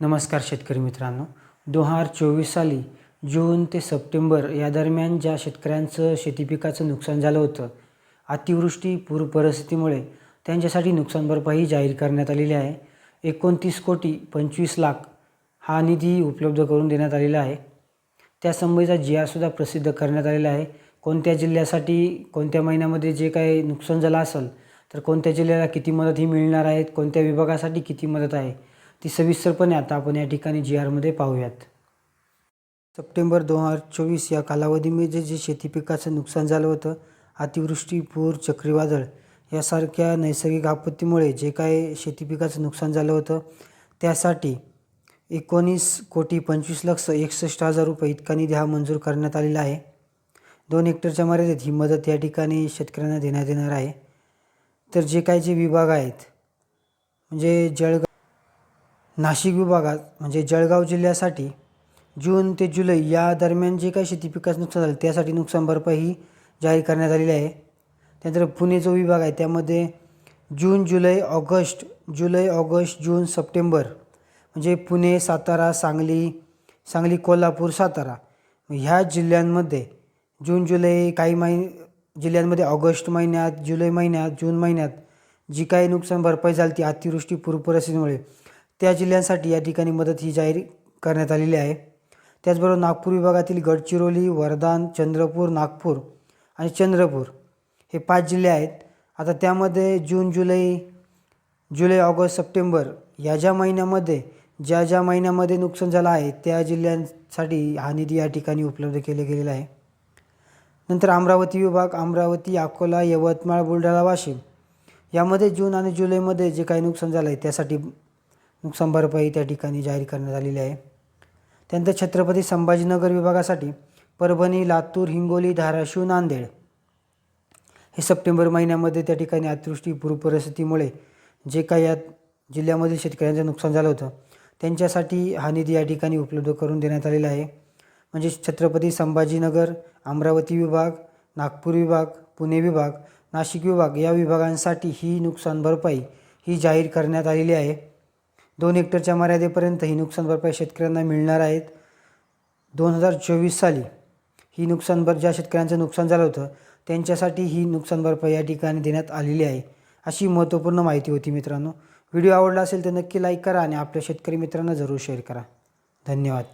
नमस्कार शेतकरी मित्रांनो. दोन हजार चोवीस साली जून ते सप्टेंबर या दरम्यान ज्या शेतकऱ्यांचं शेती पिकाचं नुकसान झालं होतं अतिवृष्टी पूर परिस्थितीमुळे त्यांच्यासाठी नुकसान भरपाई जाहीर करण्यात आलेली आहे. एकोणतीस कोटी पंचवीस लाख हा निधी उपलब्ध करून देण्यात आलेला आहे. त्यासंबंधीचा जी आरसुद्धा प्रसिद्ध करण्यात आलेला आहे. कोणत्या जिल्ह्यासाठी कोणत्या महिन्यामध्ये जे काही नुकसान झालं असेल तर कोणत्या जिल्ह्याला किती मदत ही मिळणार आहेत कोणत्या विभागासाठी किती मदत आहे ती सविस्तरपणे आता आपण या ठिकाणी जी आरमध्ये पाहूयात. सप्टेंबर दोन हजार चोवीस या कालावधीमध्ये जे शेती पिकाचं नुकसान झालं होतं अतिवृष्टी पूर चक्रीवादळ यासारख्या नैसर्गिक आपत्तीमुळे जे काय शेती पिकाचं नुकसान झालं होतं त्यासाठी एकोणीस कोटी पंचवीस लक्ष एकसष्ट हजार रुपये इतका निधी हा मंजूर करण्यात आलेला आहे. दोन हेक्टरच्या मर्यादेत ही मदत या ठिकाणी शेतकऱ्यांना देण्यात येणार आहे. तर जे काही जे विभाग आहेत म्हणजे जळगाव नाशिक विभागात म्हणजे जळगाव जिल्ह्यासाठी जून ते जुलै या दरम्यान जे काही शेती पिकाचं नुकसान झालं त्यासाठी नुकसान भरपाई ही जाहीर करण्यात आलेली आहे. त्यानंतर पुणे जो विभाग आहे त्यामध्ये जून जुलै ऑगस्ट जुलै ऑगस्ट जून सप्टेंबर म्हणजे पुणे सातारा सांगली सांगली कोल्हापूर सातारा ह्या जिल्ह्यांमध्ये जून जुलै काही महि जिल्ह्यांमध्ये ऑगस्ट महिन्यात जुलै महिन्यात जून महिन्यात जी काही नुकसान भरपाई झाली ती अतिवृष्टी पूरपरिस्थितीमुळे त्या जिल्ह्यांसाठी या ठिकाणी मदत ही जाहीर करण्यात आलेली आहे. त्याचबरोबर नागपूर विभागातील गडचिरोली वर्धान चंद्रपूर नागपूर आणि चंद्रपूर हे पाच जिल्हे आहेत. आता त्यामध्ये जून जुलै जुलै ऑगस्ट सप्टेंबर या ज्या महिन्यामध्ये ज्या ज्या महिन्यामध्ये नुकसान झालं आहे त्या जिल्ह्यांसाठी हा निधी या ठिकाणी उपलब्ध केले गेलेला आहे. नंतर अमरावती विभाग अमरावती अकोला यवतमाळ बुलढाणा वाशिम यामध्ये जून आणि जुलैमध्ये जे काही नुकसान झालं आहे त्यासाठी नुकसान भरपाई त्या ठिकाणी जाहीर करण्यात आलेली आहे. त्यानंतर छत्रपती संभाजीनगर विभागासाठी परभणी लातूर हिंगोली धाराशिव नांदेड हे सप्टेंबर महिन्यामध्ये त्या ठिकाणी अतिवृष्टी पूरपरिस्थितीमुळे जे काही या जिल्ह्यामधील शेतकऱ्यांचं नुकसान झालं होतं त्यांच्यासाठी हा निधी या ठिकाणी उपलब्ध करून देण्यात आलेला आहे. म्हणजे छत्रपती संभाजीनगर अमरावती विभाग नागपूर विभाग पुणे विभाग नाशिक विभाग या विभागांसाठी ही नुकसान भरपाई ही जाहीर करण्यात आलेली आहे. दोन हेक्टरच्या मर्यादेपर्यंत ही नुकसान भरपाई शेतकऱ्यांना मिळणार आहेत. दोन हजार चोवीस साली ही नुकसान भर ज्या शेतकऱ्यांचं नुकसान झालं होतं त्यांच्यासाठी ही नुकसान भरपाई या ठिकाणी देण्यात आलेली आहे अशी महत्त्वपूर्ण माहिती होती मित्रांनो. व्हिडिओ आवडला असेल तर नक्की लाईक करा आणि आपल्या शेतकरी मित्रांना जरूर शेअर करा. धन्यवाद.